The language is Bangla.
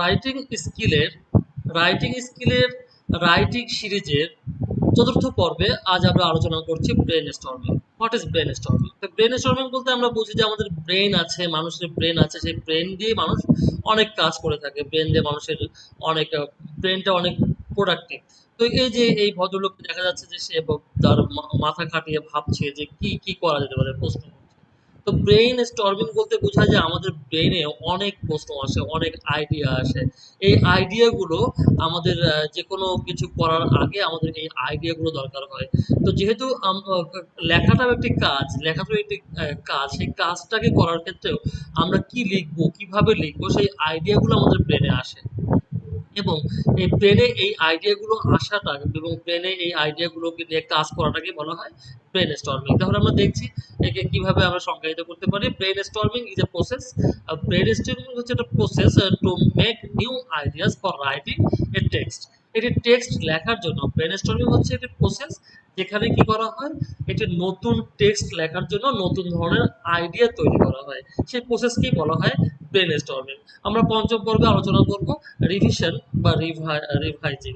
রাইটিং স্কিলের রাইটিং স্কিলের রাইটিং সিরিজের চতুর্থ পর্বে আজ আমরা আলোচনা করছি brain storming what is brain storming তো ব্রেন স্টর্মিং বলতে আমরা বুঝি যে আমাদের ব্রেন আছে, মানুষের ব্রেন আছে, সেই ব্রেন দিয়ে মানুষ অনেক কাজ করে থাকে ব্রেন দিয়ে মানুষের অনেক ব্রেনটা অনেক প্রোডাক্টিভ তো এই যে এই ভদ্রলোককে দেখা যাচ্ছে যে সে তার মাথা খাটিয়ে ভাবছে যে কি কি করা যেতে পারে, প্রশ্ন। তো ব্রেন স্টর্মিং বলতে বোঝায় যে আমাদের ব্রেনে অনেক প্রশ্ন আসে, অনেক আইডিয়া আসে। এই আইডিয়াগুলো আমাদের যে কোনো কিছু করার আগে আমাদের এই আইডিয়াগুলো দরকার হয়। তো যেহেতু লেখাটাও একটি কাজ, লেখাটাও একটি কাজ, সেই কাজটাকে করার ক্ষেত্রেও আমরা কি লিখব, কীভাবে লিখব, সেই আইডিয়াগুলো আমাদের ব্রেনে আসে। এবং এই ব্রেনে এই আইডিয়াগুলো আসাটা এবং ব্রেনে এই আইডিয়াগুলোকে নিয়ে কাজ করাটাকে বলা হয় ব্রেন স্টর্মিং তাহলে আমরা দেখছি একে কীভাবে আমরা সংজ্ঞায়িত করতে পারি। Brain storming is a process brain storming হচ্ছে একটা process to make new ideas for writing a text এটি টেক্সট লেখার জন্য ব্রেন স্টর্মিং হচ্ছে একটি প্রসেস যেখানে কি করা হয়? একটি নতুন টেক্সট লেখার জন্য নতুন ধরনের আইডিয়া তৈরি করা হয়। সেই প্রসেসকেই বলা হয়? ব্রেন আমরা পঞ্চম পর্বে আলোচনা করব রিভিশন বা রিভাইজিং